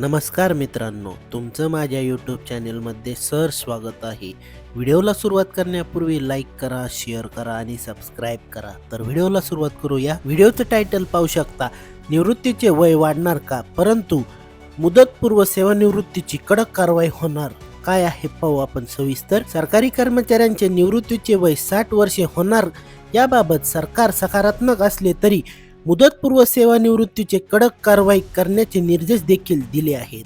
नमस्कार मित्रांनो तुमचं माझ्या यूट्यूब चॅनेलमध्ये सर स्वागत आहे. व्हिडिओला सुरुवात करण्यापूर्वी लाईक करा शेअर करा आणि सबस्क्राईब करा. तर व्हिडिओला सुरुवात करूया. व्हिडिओचं टायटल पाहू शकता निवृत्तीचे वय वाढणार का? परंतु मुदतपूर्व सेवानिवृत्तीची कडक कारवाई होणार काय आहे पाहू आपण सविस्तर. सरकारी कर्मचाऱ्यांचे निवृत्तीचे वय साठ वर्षे होणार याबाबत सरकार सकारात्मक असले तरी मुदतपूर्व सेवानिवृत्तीचे कडक कारवाई करण्याचे निर्देश देखील दिले आहेत.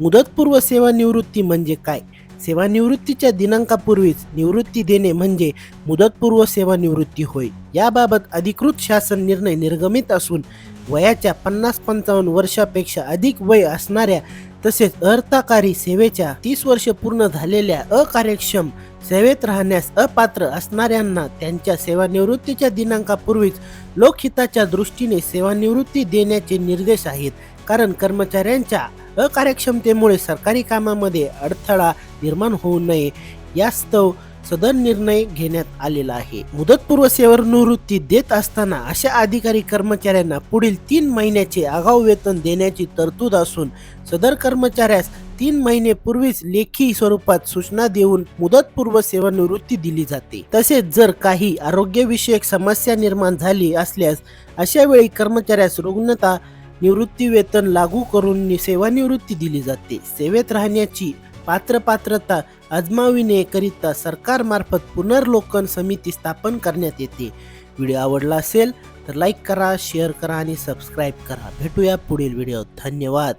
मुदतपूर्व सेवानिवृत्ती म्हणजे काय? सेवानिवृत्तीच्या दिनांकापूर्वीच निवृत्ती देणे म्हणजे मुदतपूर्व सेवानिवृत्ती होय. याबाबत अधिकृत शासन निर्णय निर्गमित असून वयाच्या पन्नास पंचावन्न वर्षापेक्षा अधिक वय असणाऱ्या तसेच अर्थकारी सेवेच्या तीस वर्ष पूर्ण झालेल्या अकार्यक्षम सेवेत राहण्यास अपात्र असणाऱ्यांना त्यांच्या सेवानिवृत्तीच्या दिनांकापूर्वीच लोकहिताच्या दृष्टीने सेवानिवृत्ती देण्याचे निर्देश आहेत. कारण कर्मचाऱ्यांच्या अकार्यक्षमतेमुळे सरकारी कामामध्ये अडथळा निर्माण होऊ नये. यास्तव सदर निर्णय घेण्यात आलेला आहे. मुदतपूर्व सेवानिवृत्ती देत असताना अशा अधिकारी कर्मचाऱ्यांना पुढील तीन महिन्याचे आगाऊ वेतन देण्याची तरतूद असून सदर कर्मचाऱ्यास तीन महिने पूर्वीच लेखी स्वरूपात सूचना देऊन मुदतपूर्व सेवानिवृत्ती दिली जाते. तसेच जर काही आरोग्यविषयक समस्या निर्माण झाली असल्यास अशा वेळी कर्मचाऱ्यास रुग्णता निवृत्ती वेतन लागू करून सेवानिवृत्ती दिली जाते. सेवेत राहण्याची पात्र पात्रता आजमाविण्याकरिता सरकारमार्फत पुनर्लोकन समिती स्थापन करण्यात येते. व्हिडिओ आवडला असेल तर लाईक करा शेअर करा आणि सबस्क्राईब करा. भेटूया पुढील व्हिडिओ धन्यवाद.